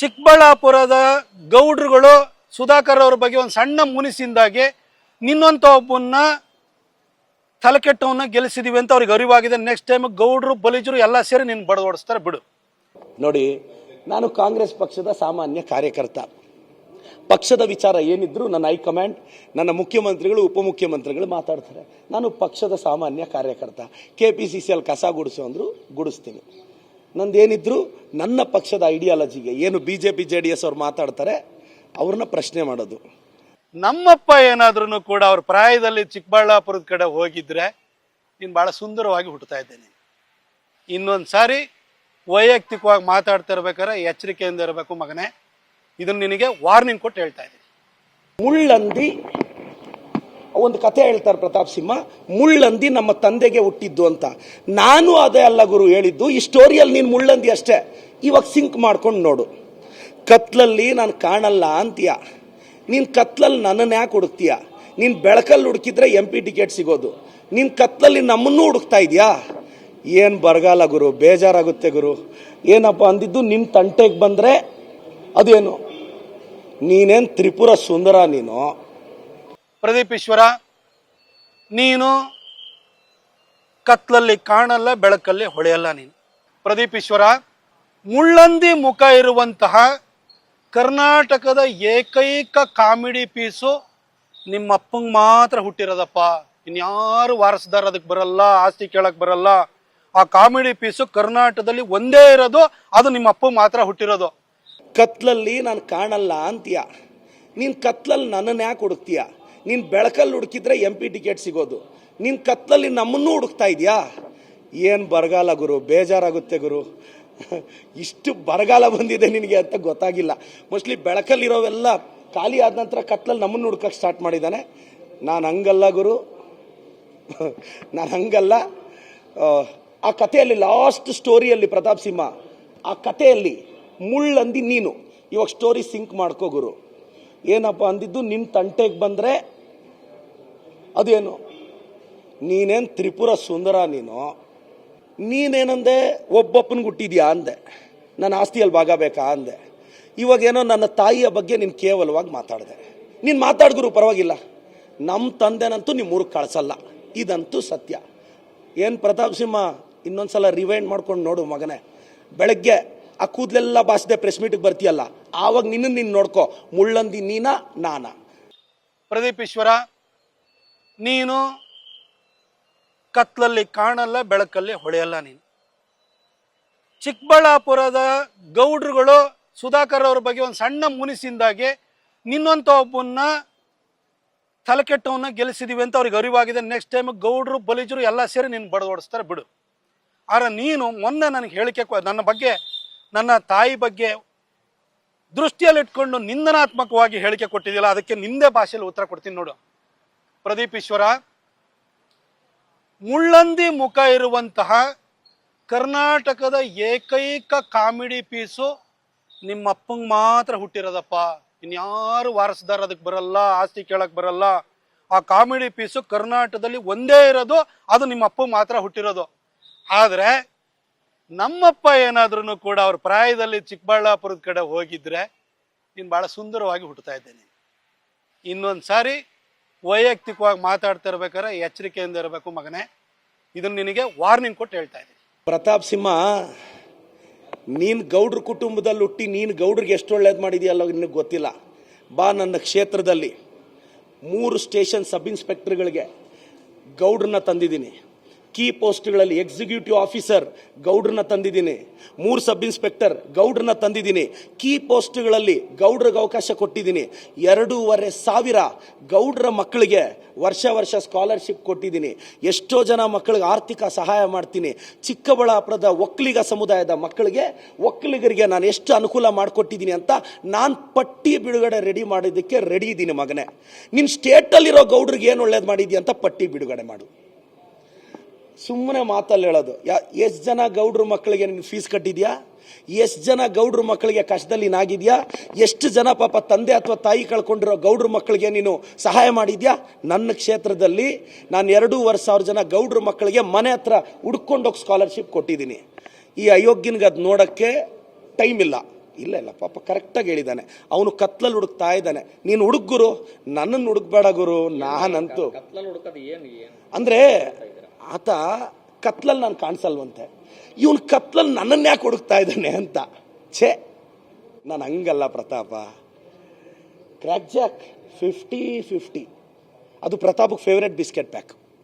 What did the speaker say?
ಚಿಕ್ಕಬಳ್ಳಾಪುರದ ಗೌಡ್ರುಗಳು ಸುಧಾಕರ್ ಅವ್ರ ಬಗ್ಗೆ ಒಂದು ಸಣ್ಣ ಮುನಿಸಿಂದಾಗಿ ನಿನ್ನಂತ ಒಬ್ಬನ್ನ ತಲೆಕೆಟ್ಟವನ್ನ ಗೆಲ್ಲಿಸಿದೀವಿ ಅಂತ ಅವ್ರಿಗೆ ಅರಿವಾಗಿದೆ. ನೆಕ್ಸ್ಟ್ ಟೈಮ್ ಗೌಡ್ರು, ಬಲಿಜರು ಎಲ್ಲ ಸೇರಿ ನಿನ್ನ ಬಡದೋಡಿಸ್ತಾರೆ ಬಿಡು. ನೋಡಿ, ನಾನು ಕಾಂಗ್ರೆಸ್ ಪಕ್ಷದ ಸಾಮಾನ್ಯ ಕಾರ್ಯಕರ್ತ. ಪಕ್ಷದ ವಿಚಾರ ಏನಿದ್ರು ನನ್ನ ಹೈಕಮಾಂಡ್ ನನ್ನ ಮುಖ್ಯಮಂತ್ರಿಗಳು, ಉಪಮುಖ್ಯಮಂತ್ರಿಗಳು ಮಾತಾಡ್ತಾರೆ. ನಾನು ಪಕ್ಷದ ಸಾಮಾನ್ಯ ಕಾರ್ಯಕರ್ತ. ಕೆ ಪಿ ಸಿ ಸಿ ಅಲ್ಲಿ ಕಸ ಗುಡಿಸು ಅಂದ್ರು ಗುಡಿಸ್ತೀನಿ. ನಂದೇನಿದ್ರು ನನ್ನ ಪಕ್ಷದ ಐಡಿಯಾಲಜಿಗೆ ಏನು B J P J D S ಅವ್ರು ಮಾತಾಡ್ತಾರೆ ಅವ್ರನ್ನ ಪ್ರಶ್ನೆ ಮಾಡೋದು. ನಮ್ಮಪ್ಪ ಏನಾದ್ರೂ ಕೂಡ ಅವ್ರ ಪ್ರಾಯದಲ್ಲಿ ಚಿಕ್ಕಬಳ್ಳಾಪುರದ ಕಡೆ ಹೋಗಿದ್ರೆ ನೀನು ಬಹಳ ಸುಂದರವಾಗಿ ಹುಟ್ಟುತ್ತಾ ಇದ್ದೇನೆ. ಇನ್ನೊಂದು ಸಾರಿ ವೈಯಕ್ತಿಕವಾಗಿ ಮಾತಾಡ್ತಾ ಇರ್ಬೇಕಾದ್ರೆ ಎಚ್ಚರಿಕೆಯಿಂದ ಇರಬೇಕು ಮಗನೇ. ಇದನ್ನು ನಿನಗೆ ವಾರ್ನಿಂಗ್ ಕೊಟ್ಟು ಹೇಳ್ತಾ ಇದ್ದೀನಿ. ಮುಳ್ಳಂದಿ ಒಂದು ಕತೆ ಹೇಳ್ತಾರೆ ಪ್ರತಾಪ್ ಸಿಂಹ, ಮುಳ್ಳಂದಿ ನಮ್ಮ ತಂದೆಗೆ ಹುಟ್ಟಿದ್ದು ಅಂತ. ನಾನು ಅದೇ ಅಲ್ಲ ಗುರು ಹೇಳಿದ್ದು, ಈ ಸ್ಟೋರಿಯಲ್ಲಿ ನೀನು ಮುಳ್ಳಂದಿ ಅಷ್ಟೇ. ಇವಾಗ ಸಿಂಕ್ ಮಾಡ್ಕೊಂಡು ನೋಡು. ಕತ್ಲಲ್ಲಿ ನಾನು ಕಾಣಲ್ಲ ಅಂತೀಯ. ನೀನು ಕತ್ಲಲ್ಲಿ ನನ್ನನ್ನು ಯಾಕೆ ಹುಡುಕ್ತೀಯ? ನೀನು ಬೆಳಕಲ್ಲಿ ಹುಡುಕಿದ್ರೆ ಎಂ ಪಿ ಟಿಕೆಟ್ ಸಿಗೋದು. ನೀನು ಕತ್ಲಲ್ಲಿ ನಮ್ಮನ್ನು ಹುಡುಕ್ತಾ ಇದೆಯಾ? ಏನು ಬರಗಾಲ ಗುರು? ಬೇಜಾರಾಗುತ್ತೆ ಗುರು. ಏನಪ್ಪ ಅಂದಿದ್ದು ನಿನ್ನ ತಂಟೆಗೆ ಬಂದರೆ ಅದೇನು? ನೀನೇನು ತ್ರಿಪುರ ಸುಂದರ ನೀನು? ಪ್ರದೀಪ್ ಈಶ್ವರ, ನೀನು ಕತ್ಲಲ್ಲಿ ಕಾಣಲ್ಲ, ಬೆಳಕಲ್ಲಿ ಹೊಳೆಯಲ್ಲ ನೀನು. ಪ್ರದೀಪ್ ಈಶ್ವರ, ಮುಳ್ಳಂದಿ ಮುಖ ಇರುವಂತಹ ಕರ್ನಾಟಕದ ಏಕೈಕ ಕಾಮಿಡಿ ಪೀಸು ನಿಮ್ಮ ಅಪ್ಪಂಗೆ ಮಾತ್ರ ಹುಟ್ಟಿರೋದಪ್ಪ. ಇನ್ಯಾರು ವಾರಸದಾರ ಅದಕ್ಕೆ ಬರಲ್ಲ, ಆಸ್ತಿ ಕೇಳಕ್ಕೆ ಬರಲ್ಲ. ಆ ಕಾಮಿಡಿ ಪೀಸು ಕರ್ನಾಟಕದಲ್ಲಿ ಒಂದೇ ಇರೋದು, ಅದು ನಿಮ್ಮ ಅಪ್ಪ ಮಾತ್ರ ಹುಟ್ಟಿರೋದು. ಕತ್ಲಲ್ಲಿ ನಾನು ಕಾಣಲ್ಲ ಅಂತೀಯ. ನೀನು ಕತ್ಲಲ್ಲಿ ನನ್ನನ್ನು ಯಾಕೆ ಹುಡುಕ್ತೀಯ? ನೀನು ಬೆಳಕಲ್ಲಿ ಹುಡುಕಿದ್ರೆ ಎಂ ಪಿ ಟಿಕೆಟ್ ಸಿಗೋದು. ನೀನು ಕತ್ಲಲ್ಲಿ ನಮ್ಮನ್ನು ಹುಡುಕ್ತಾ ಇದೆಯಾ? ಏನು ಬರಗಾಲ ಗುರು? ಬೇಜಾರಾಗುತ್ತೆ ಗುರು. ಇಷ್ಟು ಬರಗಾಲ ಬಂದಿದೆ ನಿನಗೆ ಅಂತ ಗೊತ್ತಾಗಿಲ್ಲ. ಮೋಸ್ಟ್ಲಿ ಬೆಳಕಲ್ಲಿರೋವೆಲ್ಲ ಖಾಲಿ ಆದ ನಂತರ ಕತ್ಲಲ್ಲಿ ನಮ್ಮನ್ನು ಹುಡ್ಕಕ್ಕೆ ಸ್ಟಾರ್ಟ್ ಮಾಡಿದ್ದಾನೆ. ನಾನು ಹಂಗಲ್ಲ ಗುರು. ನಾನು ಹಂಗಲ್ಲ. ಆ ಕಥೆಯಲ್ಲಿ ಲಾಸ್ಟ್ ಸ್ಟೋರಿಯಲ್ಲಿ ಪ್ರತಾಪ್ ಸಿಂಹ, ಆ ಕಥೆಯಲ್ಲಿ ಮುಳ್ಳಂದಿ ನೀನು. ಇವಾಗ ಸ್ಟೋರಿ ಸಿಂಕ್ ಮಾಡ್ಕೋ ಗುರು. ಏನಪ್ಪ ಅಂದಿದ್ದು ನಿನ್ನ ತಂಟೆಗೆ ಬಂದರೆ ಅದೇನು? ನೀನೇನು ತ್ರಿಪುರ ಸುಂದರ ನೀನು, ನೀನೇನಂದೆ ಒಬ್ಬಪ್ಪನ ಹುಟ್ಟಿದ್ಯಾ ಅಂದೆ. ನನ್ನ ಆಸ್ತಿಯಲ್ಲಿ ಭಾಗ ಬೇಕಾ ಅಂದೆ. ಇವಾಗೇನೋ ನನ್ನ ತಾಯಿಯ ಬಗ್ಗೆ ನೀನು ಕೇವಲವಾಗಿ ಮಾತಾಡಿದೆ. ನೀನು ಮಾತಾಡಿದ್ರು ಪರವಾಗಿಲ್ಲ. ನಮ್ಮ ತಂದೆನಂತೂ ನಿಮ್ಮ ಊರಿಗೆ ಕಳಿಸಲ್ಲ. ಇದಂತೂ ಸತ್ಯ. ಏನು ಪ್ರತಾಪ್ ಸಿಂಹ, ಇನ್ನೊಂದ್ಸಲ ರಿವೈಂಡ್ ಮಾಡ್ಕೊಂಡು ನೋಡು ಮಗನೇ. ಬೆಳಗ್ಗೆ ಆ ಕೂದಲೆಲ್ಲ ಬಾಸಿದೆ ಪ್ರೆಸ್ ಮೀಟಿಗೆ ಬರ್ತೀಯಲ್ಲ ಆವಾಗ ನಿನ್ನ ನೀನು ನೋಡ್ಕೋ. ಮುಳ್ಳಂದಿ ನೀನ, ನಾನ. ಪ್ರದೀಪ್ ಈಶ್ವರ, ನೀನು ಕತ್ಲಲ್ಲಿ ಕಾಣಲ್ಲ, ಬೆಳಕಲ್ಲಿ ಹೊಳೆಯಲ್ಲ ನೀನು. ಚಿಕ್ಕಬಳ್ಳಾಪುರದ ಗೌಡ್ರುಗಳು ಸುಧಾಕರ್ ಅವ್ರ ಬಗ್ಗೆ ಒಂದು ಸಣ್ಣ ಮುನಿಸಿಂದಾಗಿ ನಿನ್ನಂತ ಒಬ್ಬನ್ನ ತಲೆಕೆಟ್ಟವನ್ನ ಗೆಲ್ಲಿಸಿದೀವಿ ಅಂತ ಅವ್ರಿಗೆ ಅರಿವಾಗಿದೆ. ನೆಕ್ಸ್ಟ್ ಟೈಮ್ ಗೌಡ್ರು, ಬಲಿಜರು ಎಲ್ಲ ಸೇರಿ ನಿನ್ನ ಬಡದೋಡಿಸ್ತಾರೆ ಬಿಡು. ಆದ್ರೆ ನೀನು ಮೊನ್ನೆ ನನಗೆ ಹೇಳಿಕೆ ನನ್ನ ಬಗ್ಗೆ ನನ್ನ ತಾಯಿ ಬಗ್ಗೆ ದೃಷ್ಟಿಯಲ್ಲಿ ಇಟ್ಕೊಂಡು ನಿಂದನಾತ್ಮಕವಾಗಿ ಹೇಳಿಕೆ ಕೊಟ್ಟಿದ್ದಿಲ್ಲ ಅದಕ್ಕೆ ನಿಂದೆ ಭಾಷೆಯಲ್ಲಿ ಉತ್ತರ ಕೊಡ್ತೀನಿ ನೋಡು. ಪ್ರದೀಪ್ ಈಶ್ವರ, ಮುಳ್ಳಂದಿ ಮುಖ ಇರುವಂತಹ ಕರ್ನಾಟಕದ ಏಕೈಕ ಕಾಮಿಡಿ ಪೀಸು ನಿಮ್ಮ ಅಪ್ಪಂಗೆ ಮಾತ್ರ ಹುಟ್ಟಿರೋದಪ್ಪ. ಇನ್ಯಾರು ವಾರಸದಾರ ಅದಕ್ಕೆ ಬರಲ್ಲ, ಆಸ್ತಿ ಕೇಳಕ್ ಬರಲ್ಲ. ಆ ಕಾಮಿಡಿ ಪೀಸು ಕರ್ನಾಟಕದಲ್ಲಿ ಒಂದೇ ಇರೋದು, ಅದು ನಿಮ್ಮ ಅಪ್ಪ ಮಾತ್ರ ಹುಟ್ಟಿರೋದು. ಆದ್ರೆ ನಮ್ಮಪ್ಪ ಏನಾದ್ರೂ ಕೂಡ ಅವ್ರ ಪ್ರಾಯದಲ್ಲಿ ಚಿಕ್ಕಬಳ್ಳಾಪುರದ ಕಡೆ ಹೋಗಿದ್ರೆ ನೀನು ಬಹಳ ಸುಂದರವಾಗಿ ಹುಟ್ಟುತ್ತಾ ಇದ್ದೇನೆ. ಇನ್ನೊಂದು ಸಾರಿ ವೈಯಕ್ತಿಕವಾಗಿ ಮಾತಾಡ್ತಾ ಇರ್ಬೇಕಾದ್ರೆ ಎಚ್ಚರಿಕೆಯಿಂದ ಇರಬೇಕು ಮಗನೇ. ಇದನ್ನು ನಿನಗೆ ವಾರ್ನಿಂಗ್ ಕೊಟ್ಟು ಹೇಳ್ತಾ ಇದ್ದೀನಿ. ಪ್ರತಾಪ್ ಸಿಂಹ, ನೀನು ಗೌಡ್ರ ಕುಟುಂಬದಲ್ಲಿ ಹುಟ್ಟಿ ನೀನು ಗೌಡ್ರಿಗೆ ಎಷ್ಟು ಒಳ್ಳೇದು ಮಾಡಿದೆಯಲ್ಲ ನಿನಗೆ ಗೊತ್ತಿಲ್ಲ. ಬಾ ನನ್ನ ಕ್ಷೇತ್ರದಲ್ಲಿ ಮೂರು ಸ್ಟೇಷನ್ ಸಬ್ ಇನ್ಸ್ಪೆಕ್ಟರ್ಗಳಿಗೆ ಗೌಡ್ರನ್ನ ತಂದಿದ್ದೀನಿ. ಕೀ ಪೋಸ್ಟ್ಗಳಲ್ಲಿ ಎಕ್ಸಿಕ್ಯೂಟಿವ್ ಆಫೀಸರ್ ಗೌಡ್ರನ್ನ ತಂದಿದ್ದೀನಿ. ಮೂರು ಸಬ್ ಇನ್ಸ್ಪೆಕ್ಟರ್ ಗೌಡ್ರನ್ನ ತಂದಿದ್ದೀನಿ. ಕೀ ಪೋಸ್ಟ್ಗಳಲ್ಲಿ ಗೌಡ್ರಿಗೆ ಅವಕಾಶ ಕೊಟ್ಟಿದ್ದೀನಿ. ಎರಡೂವರೆ ಸಾವಿರ ಗೌಡ್ರ ಮಕ್ಕಳಿಗೆ ವರ್ಷ ವರ್ಷ ಸ್ಕಾಲರ್ಶಿಪ್ ಕೊಟ್ಟಿದ್ದೀನಿ. ಎಷ್ಟೋ ಜನ ಮಕ್ಕಳಿಗೆ ಆರ್ಥಿಕ ಸಹಾಯ ಮಾಡ್ತೀನಿ. ಚಿಕ್ಕಬಳ್ಳಾಪುರದ ಒಕ್ಕಲಿಗ ಸಮುದಾಯದ ಮಕ್ಕಳಿಗೆ, ಒಕ್ಕಲಿಗರಿಗೆ ನಾನು ಎಷ್ಟು ಅನುಕೂಲ ಮಾಡಿಕೊಟ್ಟಿದ್ದೀನಿ ಅಂತ ನಾನು ಪಟ್ಟಿ ಬಿಡುಗಡೆ ರೆಡಿ ಮಾಡಿದ್ದಕ್ಕೆ ರೆಡಿ ಇದ್ದೀನಿ ಮಗನೇ. ನಿನ್ನ ಸ್ಟೇಟಲ್ಲಿರೋ ಗೌಡ್ರಿಗೆ ಏನು ಒಳ್ಳೇದು ಮಾಡಿದ್ಯಾ ಅಂತ ಪಟ್ಟಿ ಬಿಡುಗಡೆ ಮಾಡು. ಸುಮ್ಮನೆ ಮಾತಲ್ಲಿ ಹೇಳೋದು. ಯಾ ಎಷ್ಟು ಜನ ಗೌಡ್ರ ಮಕ್ಕಳಿಗೆ ನೀನು ಫೀಸ್ ಕಟ್ಟಿದ್ಯಾ? ಎಷ್ಟು ಜನ ಗೌಡ್ರ ಮಕ್ಕಳಿಗೆ ಕಷ್ಟದಲ್ಲಿ ನಾಗಿದ್ಯಾ? ಎಷ್ಟು ಜನ ಪಾಪ ತಂದೆ ಅಥವಾ ತಾಯಿ ಕಳ್ಕೊಂಡಿರೋ ಗೌಡ್ರ ಮಕ್ಕಳಿಗೆ ನೀನು ಸಹಾಯ ಮಾಡಿದ್ಯಾ? ನನ್ನ ಕ್ಷೇತ್ರದಲ್ಲಿ ನಾನು ಎರಡೂವರೆ ಸಾವಿರ ಜನ ಗೌಡ್ರ ಮಕ್ಕಳಿಗೆ ಮನೆ ಹತ್ರ ಹುಡ್ಕೊಂಡೋಗಿ ಸ್ಕಾಲರ್ಶಿಪ್ ಕೊಟ್ಟಿದ್ದೀನಿ. ಈ ಅಯೋಗ್ಯನಿಗೆ ಅದು ನೋಡೋಕ್ಕೆ ಟೈಮ್ ಇಲ್ಲ. ಇಲ್ಲ ಇಲ್ಲ ಪಾಪ ಕರೆಕ್ಟಾಗಿ ಹೇಳಿದ್ದಾನೆ ಅವನು ಕತ್ಲಲ್ಲಿ ಹುಡುಕ್ತಾ ಇದ್ದಾನೆ. ನೀನು ಹುಡುಕ್ ಗುರು. ನನ್ನನ್ನು ಹುಡುಕ್ಬೇಡ ಗುರು. ನಾನಂತೂ. ಅಂದರೆ ಆತ ಕತ್ಲಲ್ಲಿ ನಾನು ಕಾಣಿಸಲ್ವಂತೆ. ಇವನು ಕತ್ಲಲ್ಲಿ ನನ್ನನ್ನು ಯಾಕೆ ಹುಡುಕ್ತಾ ಇದ್ದಾನೆ ಅಂತ. ಛೇ, ನಾನು ಹಂಗಲ್ಲ Pratap. Crack jack fifty fifty ಅದು ಪ್ರತಾಪಕ್ಕೆ ಫೇವ್ರೆಟ್ ಬಿಸ್ಕೆಟ್ ಪ್ಯಾಕ್